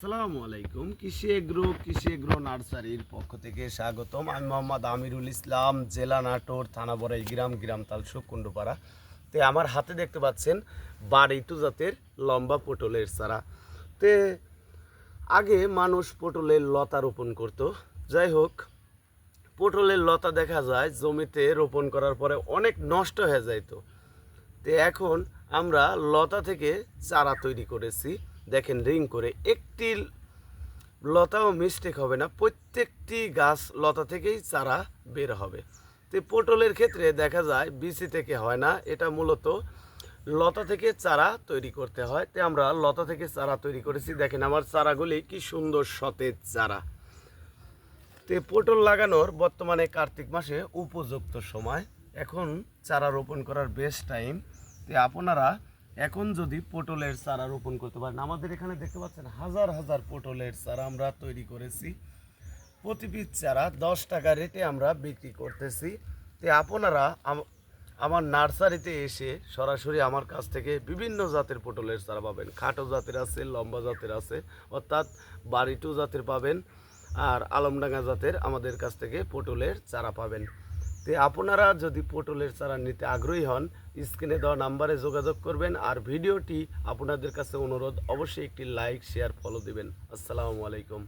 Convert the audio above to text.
আসসালামু আলাইকুম। কৃষি এগ্রো কৃষি এগ্রো নার্সারির পক্ষ থেকে স্বাগতম। আমি মোহাম্মদ আমিরুল ইসলাম, জেলা নাটোর, থানা বড়াই গ্রাম গ্রাম তালসুক কুণ্ডুপাড়া তে আমার হাতে দেখতে পাচ্ছেন বাড়িটু জাতের লম্বা পটলের চারা। তে আগে মানুষ পটলের লতা রোপণ করত। যাই হোক, পটলের লতা দেখা যায় জমিতে রোপণ করার পরে অনেক নষ্ট হয়ে যাইতো। তো এখন আমরা লতা থেকে চারা তৈরি করেছি। দেখেন রিং করে, একটি লতাও মিস্টেক হবে না, প্রত্যেকটি গাছ লতা থেকেই চারা বের হবে। তো পটলের ক্ষেত্রে দেখা যায় বিসি থেকে হয় না, এটা মূলত লতা থেকে চারা তৈরি করতে হয়। তো আমরা লতা থেকে চারা তৈরি করেছি, দেখেন আমার চারাগুলি কি সুন্দর সতেজ চারা। তো পটল লাগানোর বর্তমানে কার্তিক মাসে উপযুক্ত সময়। এখন চারা রোপণ করার বেস্ট টাইম তো আপনারা এখন যদি পটলের চারা রোপণ করতে পারেন, আমাদের এখানে দেখতে পাচ্ছেন হাজার হাজার পটলের চারা আমরা তৈরি করেছি। প্রতি পিস চারা দশ টাকা রেটে আমরা বিক্রি করতেছি। তো আপনারা আমার নার্সারিতে এসে সরাসরি আমার কাছ থেকে বিভিন্ন জাতের পটলের চারা পাবেন। খাটো জাতের আছে, লম্বা জাতের আছে, অর্থাৎ বাড়িটু জাতের পাবেন। আর আলমডাঙ্গা জাতের আমাদের কাছ থেকে পটলের চারা পাবেন। তো আপনারা যদি পটলের চারা নিতে আগ্রহী হন, স্ক্রিনে দেওয়া নাম্বারে যোগাযোগ করবেন আর ভিডিওটি আপনাদের কাছে অনুরোধ, অবশ্যই একটি লাইক, শেয়ার ফলো দিবেন। আসসালামু আলাইকুম।